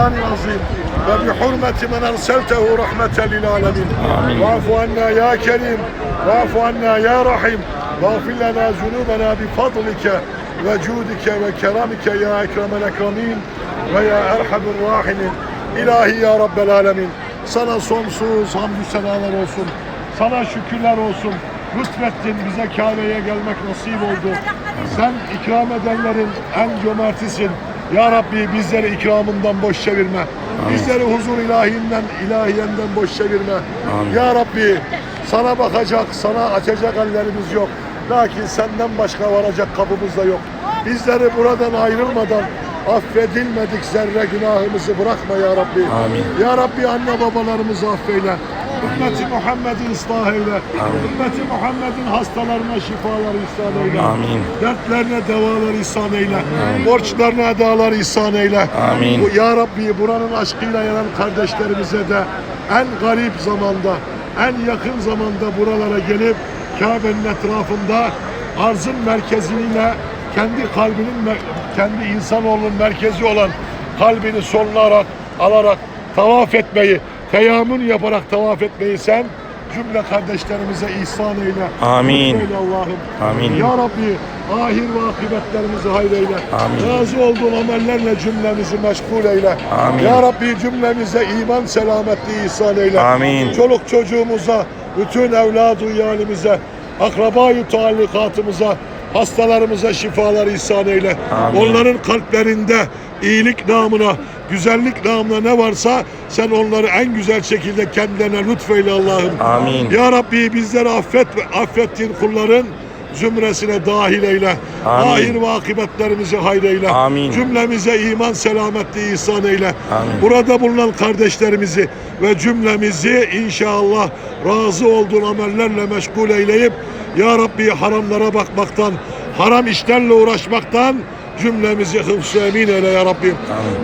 القرآن العظيم وبحرمة من أرسلته رحمة للعالمين آمين. واعف عنا يا كريم واعف عنا يا رحيم واغفر لنا ذنوبنا بفضلك وجودك وكرمك يا أكرم الأكرمين ويا أرحم الراحمين İlahi ya Rabbel Alemin sana sonsuz hamdü senalar olsun. Sana şükürler olsun. Lütfettin bize Kabe'ye gelmek nasip oldu. Sen ikram edenlerin en cömertisin. Ya Rabbi bizleri ikramından boş çevirme. Bizleri huzur ilahinden, ilahiyenden boş çevirme. Amin. Ya Rabbi sana bakacak, sana açacak ellerimiz yok. Lakin senden başka varacak kapımız da yok. Bizleri buradan ayrılmadan affedilmedik zerre günahımızı bırakma ya Rabbi. Amin. Ya Rabbi anne babalarımızı affeyle. Ümmeti Muhammed'in ıslah eyle. Ümmeti Muhammed'in hastalarına şifalar ihsan eyle. Amin. Dertlerine devalar ihsan eyle. Borçlarına edalar ihsan eyle. Amin. Bu, ya Rabbi buranın aşkıyla yanan kardeşlerimize de en garip zamanda, en yakın zamanda buralara gelip Kabe'nin etrafında arzın merkeziyle kendi kalbinin, kendi insanoğlunun merkezi olan kalbini sonlayarak, alarak tavaf etmeyi, teyamün yaparak tavaf etmeyi sen cümle kardeşlerimize ihsan eyle. Amin. Lütfeyle Allah'ım. Amin. Ya Rabbi ahir ve akıbetlerimizi hayreyle. Amin. Razı olduğun amellerle cümlemizi meşgul eyle. Amin. Ya Rabbi cümlemize iman selametliği ihsan eyle. Amin. Çoluk çocuğumuza, bütün evladı uyalimize, akrabayı talikatımıza, hastalarımıza şifalar ihsan eyle. Amin. Onların kalplerinde iyilik namına, güzellik namına ne varsa sen onları en güzel şekilde kendilerine lütfeyle Allah'ım. Amin. Ya Rabbi bizleri affet ve affettiğin kulların zümresine dahil eyle. Amin. Ahir ve akıbetlerimizi hayreyle. Amin. Cümlemize iman selametliği ihsan eyle. Amin. Burada bulunan kardeşlerimizi ve cümlemizi inşallah razı olduğun amellerle meşgul eyleyip Ya Rabbi haramlara bakmaktan, haram işlerle uğraşmaktan cümlemizi hıfz emin eyle ya Rabbi.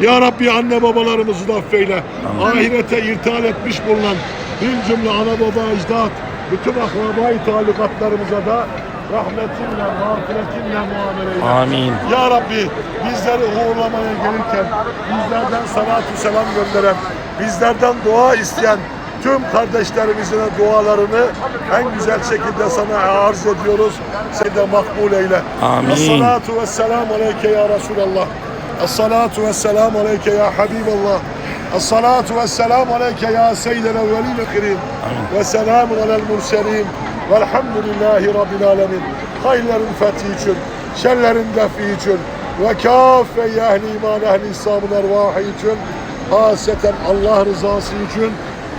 Ya Rabbi anne babalarımızı da affeyle. Ahirete irtihal etmiş bulunan bir cümle ana baba ecdat, bütün akrabayı talikatlarımıza da rahmetinle, mağfiretinle muamele eyle. Amin. Ya Rabbi bizleri uğurlamaya gelirken bizlerden salatu selam gönderen, bizlerden dua isteyen tüm kardeşlerimizin de dualarını en güzel şekilde sana arz ediyoruz. Seni de makbul eyle. Amin. Esselatu vesselamu aleyke ya Resulallah. Esselatu vesselamu aleyke ya Habiballah. Esselatu vesselamu aleyke ya seyyidel evvelin kirim. Ve selamun alel murselin. Velhamdülillahi Rabbil alemin. Hayırların fethi için, şerlerin defi için ve kâfe ehli iman ehli İslam'ın ervahı için haseten Allah rızası için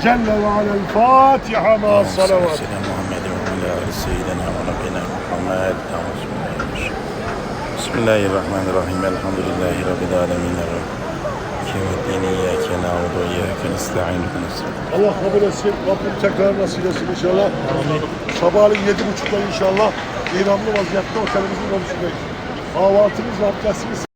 Celle ve alel Fatiha ma salavat. Selam Muhammed'e ve ala seyyidina ve rabbina Muhammed. Bismillahirrahmanirrahim. Elhamdülillahi rabbil alamin. Kıymetlini iyyâke nâudu iyyâke nesta'in. Allah kabul etsin. Rabbim tekrar nasip etsin inşallah. Sabahleyin yedi buçukta inşallah. İranlı vaziyette otelimizin komşudayız. Kahvaltımız ve abdestimiz